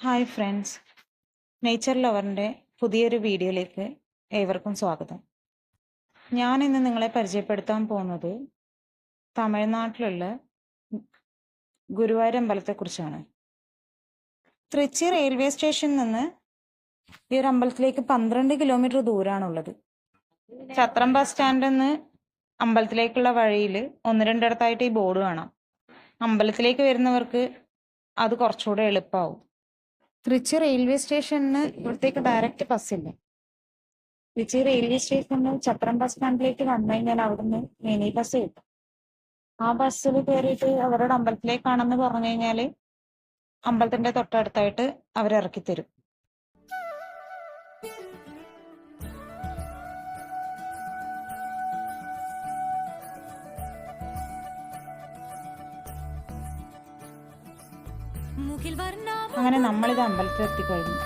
Hi friends. Nature ലവറിന്റെ പുതിയൊരു വീഡിയോയിലേക്ക് ഏവർക്കും സ്വാഗതം. ഞാൻ ഇന്ന് നിങ്ങളെ പരിചയപ്പെടുത്താൻ പോകുന്നത് തമിഴ്നാട്ടിലുള്ള ഗുരുവായൂർ അമ്പലത്തെക്കുറിച്ചാണ് തൃച്ചി റെയിൽവേ സ്റ്റേഷനിൽ നിന്ന് ഈ ഒരു അമ്പലത്തിലേക്ക് പന്ത്രണ്ട് കിലോമീറ്റർ ദൂരമാണുള്ളത് ചത്രം ബസ് സ്റ്റാൻഡിൽ നിന്ന് അമ്പലത്തിലേക്കുള്ള വഴിയിൽ ഒന്ന് രണ്ടിടത്തായിട്ട് ഈ ബോർഡ് കാണാം അമ്പലത്തിലേക്ക് വരുന്നവർക്ക് അത് കുറച്ചുകൂടെ എളുപ്പമാവും തൃച്ചി റെയിൽവേ സ്റ്റേഷനിന് ഇവിടത്തേക്ക് ഡയറക്റ്റ് ബസ്സില്ല തൃച്ചി റെയിൽവേ സ്റ്റേഷനിൽ ചത്രം ബസ് സ്റ്റാൻഡിലേക്ക് വന്നു കഴിഞ്ഞാൽ അവിടുന്ന് മിനി ബസ് കിട്ടും. ആ ബസ്സിൽ കയറിയിട്ട് അവരുടെ അമ്പലത്തിലേക്കാണെന്ന് പറഞ്ഞു കഴിഞ്ഞാൽ അമ്പലത്തിന്റെ തൊട്ടടുത്തായിട്ട് അവരിറക്കി തരും. മുഖിൽ വർണാഭ അങ്ങനെ നമ്മളിത് അമ്പലത്തിൽ എത്തിക്കഴിഞ്ഞു.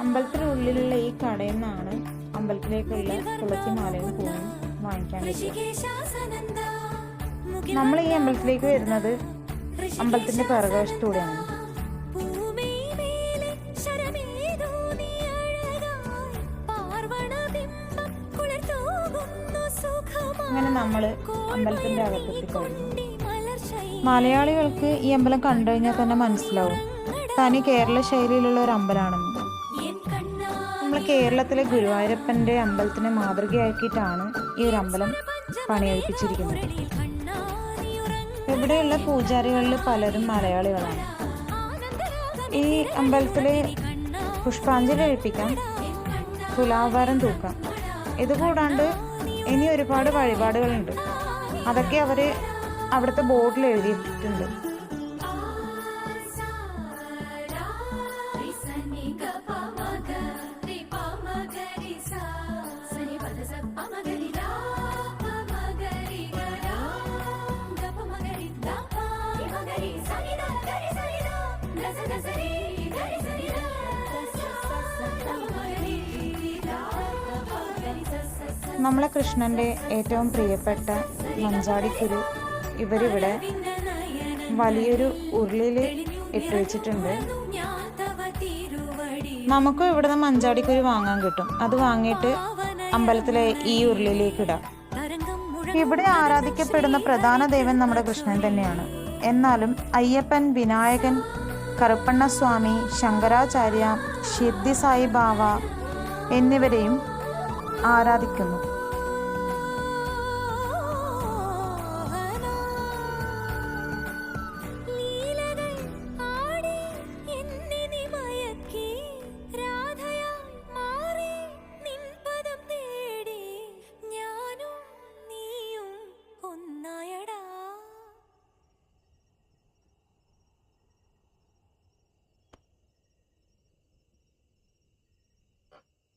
അമ്പലത്തിനുള്ളിലുള്ള ഈ കടയിൽ നിന്നാണ് അമ്പലത്തിലേക്കുള്ള തുളസി മാലയും പൂവും വാങ്ങിക്കാൻ നമ്മൾ ഈ അമ്പലത്തിലേക്ക് വരുന്നത് അമ്പലത്തിന്റെ പിറകുവശത്തൂടെയാണ്. അങ്ങനെ നമ്മൾ അമ്പലത്തിന്റെ അകത്തെത്തി കഴിഞ്ഞു കൊണ്ടി മലർശൈ മലയാളികൾക്ക് ഈ അമ്പലം കണ്ടു കഴിഞ്ഞാൽ തന്നെ മനസ്സിലാവും. തനി കേരള ശൈലിയിലുള്ള ഒരു അമ്പലമാണെന്ന്. നമ്മൾ കേരളത്തിലെ ഗുരുവായൂരപ്പന്റെ അമ്പലത്തിനെ മാതൃകയാക്കിയിട്ടാണ് ഈ ഒരു അമ്പലം പണിയെടുപ്പിച്ചിരിക്കുന്നത്. ഇവിടെയുള്ള പൂജാരികളിൽ പലരും മലയാളികളാണ്. ഈ അമ്പലത്തിൽ പുഷ്പാഞ്ജലി കഴിപ്പിക്കാം തുലാഭാരം തൂക്കാം. ഇതുകൂടാണ്ട് ഇനി ഒരുപാട് വഴിപാടുകളുണ്ട്. അതൊക്കെ അവർ അവിടുത്തെ ബോർഡിൽ എഴുതിയിട്ടുണ്ട്. നമ്മളെ കൃഷ്ണന്റെ ഏറ്റവും പ്രിയപ്പെട്ട മഞ്ചാടിക്കുരു ഇവരിവിടെ വലിയൊരു ഉരുളിയിൽ ഇട്ട് വെച്ചിട്ടുണ്ട്. നമുക്കും ഇവിടുന്ന് മഞ്ചാടിക്കൊരു വാങ്ങാൻ കിട്ടും. അത് വാങ്ങിയിട്ട് അമ്പലത്തിലെ ഈ ഉരുളിയിലേക്ക് ഇടാം. ഇവിടെ ആരാധിക്കപ്പെടുന്ന പ്രധാന ദേവൻ നമ്മുടെ കൃഷ്ണൻ തന്നെയാണ്. എന്നാലും അയ്യപ്പൻ വിനായകൻ കറുപ്പണ്ണസ്വാമി ശങ്കരാചാര്യ ഷിർദി സായിബാവ എന്നിവരെയും ആരാധിക്കുന്നു.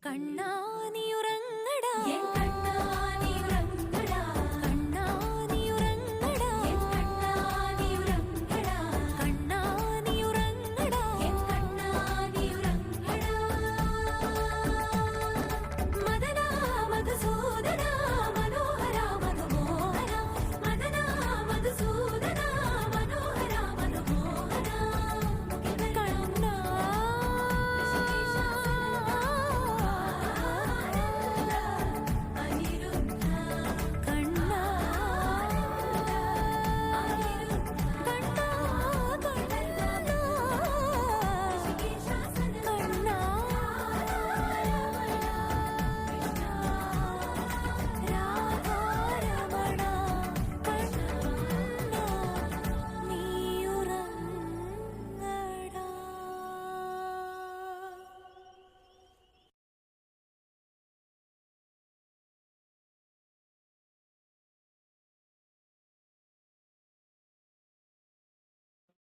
കണ്ണാ നീ ഉറങ്ങടാ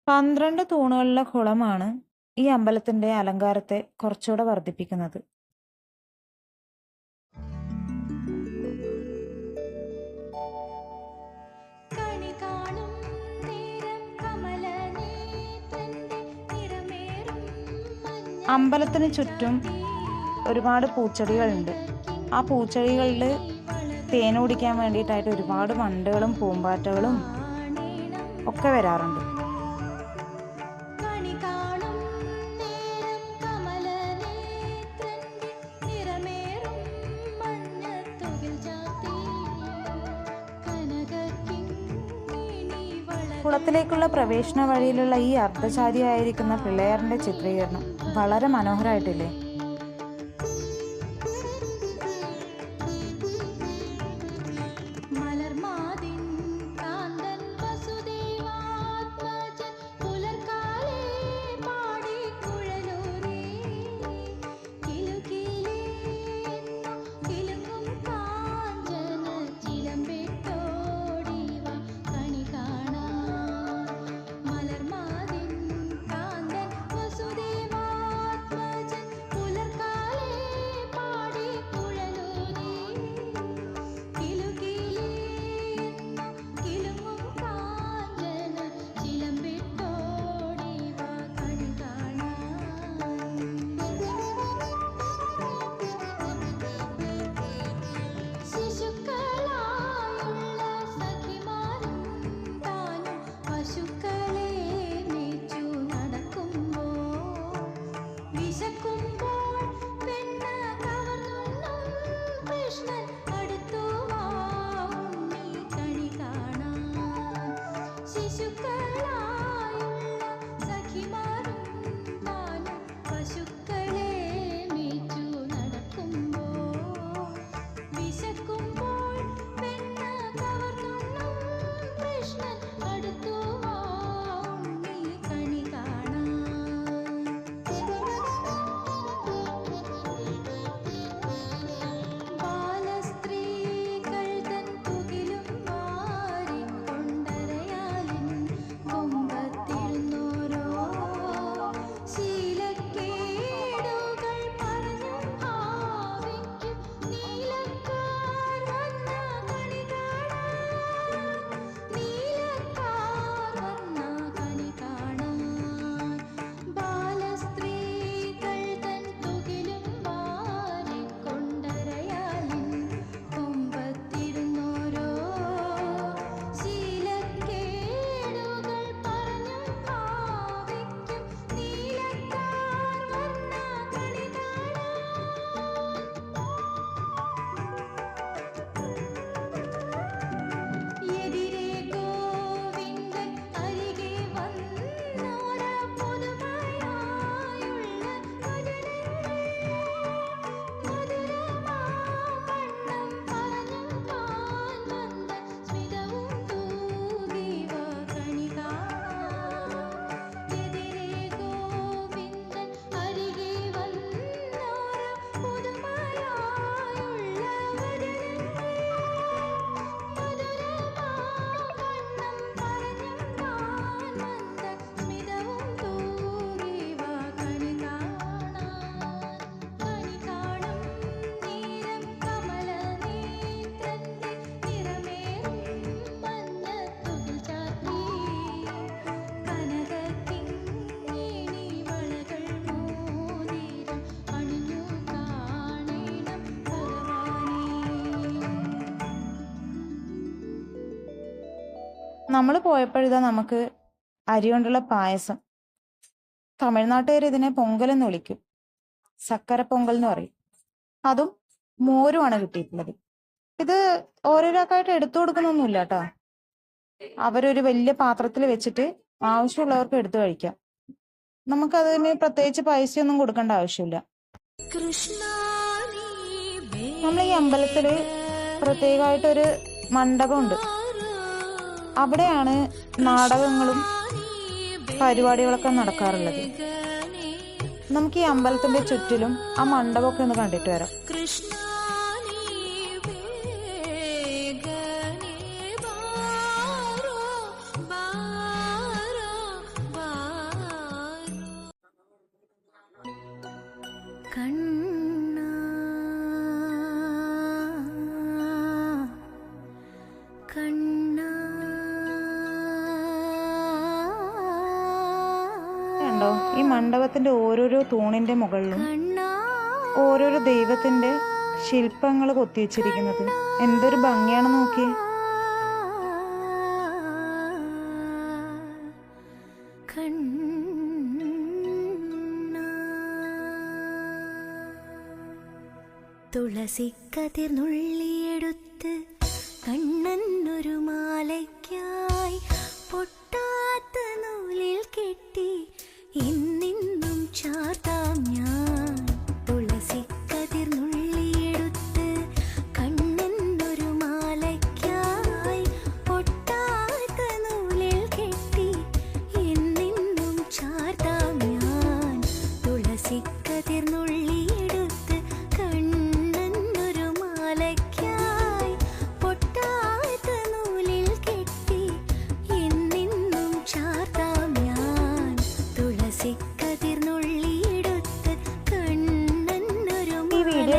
പന്ത്രണ്ട് തൂണുകളിലെ കുളമാണ് ഈ അമ്പലത്തിന്റെ അലങ്കാരത്തെ കുറച്ചുകൂടെ വർദ്ധിപ്പിക്കുന്നത്. അമ്പലത്തിന് ചുറ്റും ഒരുപാട് പൂച്ചെടികളുണ്ട്. ആ പൂച്ചെടികളിൽ തേൻ കുടിക്കാൻ വേണ്ടിയിട്ടായിട്ട് ഒരുപാട് വണ്ടുകളും പൂമ്പാറ്റകളും ഒക്കെ വരാറുണ്ട്. കുളത്തിലേക്കുള്ള പ്രവേശന വഴിയിലുള്ള ഈ അർദ്ധചാരിയായിരിക്കുന്ന പിള്ളേറിന്റെ ചിത്രീകരണം വളരെ മനോഹരമായിട്ടില്ലേ? ശിശുക്കളായുള്ള നമ്മൾ പോയപ്പോഴിതാ നമുക്ക് അരി കൊണ്ടുള്ള പായസം. തമിഴ്നാട്ടുകാർ ഇതിനെ പൊങ്കൽ എന്ന് വിളിക്കും. സക്കര പൊങ്കൽ എന്ന് പറയും. അതും മോരുമാണ് കിട്ടിയിട്ടുള്ളത്. ഇത് ഓരോരാൾക്കായിട്ട് എടുത്തു കൊടുക്കുന്നൊന്നുമില്ല കേട്ടോ അവരൊരു വലിയ പാത്രത്തിൽ വെച്ചിട്ട് ആവശ്യമുള്ളവർക്ക് എടുത്തു കഴിക്കാം. നമുക്കതിന് പ്രത്യേകിച്ച് പൈസയൊന്നും കൊടുക്കേണ്ട ആവശ്യമില്ല. നമ്മൾ ഈ അമ്പലത്തിൽ പ്രത്യേകമായിട്ടൊരു മണ്ഡപമുണ്ട്. അവിടെയാണ് നാടകങ്ങളും പരിപാടികളൊക്കെ നടക്കാറുള്ളത്. നമുക്ക് ഈ അമ്പലത്തിന്റെ ചുറ്റിലും ആ മണ്ഡപമൊക്കെ ഒന്ന് കണ്ടിട്ട് വരാം. കണ്ടോ? ഈ മണ്ഡപത്തിന്റെ ഓരോരോ തൂണിന്റെ മുകളിലും ഓരോരോ ദൈവത്തിന്റെ ശില്പങ്ങൾ കൊത്തിവെച്ചിരിക്കുന്നത് എന്തൊരു ഭംഗിയാണ് നോക്കിയേ. തുളസിക്കതിർന്നുള്ളിയെടുത്ത് നുള്ളിയെടുത്ത് മാലയ്ക്കായി പൊട്ടാത്ത നൂലിൽ പൊട്ടാ இந்த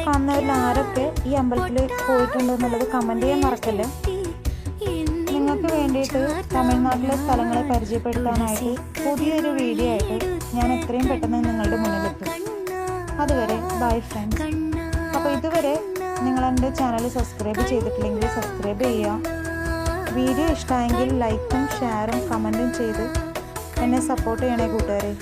കാണുന്നവരിൽ ആരൊക്കെ ഈ അമ്പലത്തിൽ പോയിട്ടുണ്ടെന്നുള്ളത് കമന്റ് ചെയ്യാൻ മറക്കല്ലേ. നിങ്ങൾക്ക് വേണ്ടിയിട്ട് തമിഴ്നാട്ടിലെ സ്ഥലങ്ങളെ പരിചയപ്പെടുത്താനായിട്ട് പുതിയൊരു വീഡിയോ ആയിട്ട് ഞാൻ എത്രയും പെട്ടെന്ന് നിങ്ങളുടെ മുന്നിലെത്തും അതുവരെ ബൈ ഫ്രണ്ട്സ് അപ്പോൾ ഇതുവരെ നിങ്ങൾ എന്റെ ചാനൽ സബ്സ്ക്രൈബ് ചെയ്തിട്ടില്ലെങ്കിൽ സബ്സ്ക്രൈബ് ചെയ്യുക. വീഡിയോ ഇഷ്ടമായെങ്കിൽ ലൈക്കും ഷെയറും കമന്റും ചെയ്ത് എന്നെ സപ്പോർട്ട് ചെയ്യണേ കൂട്ടുകാരെ.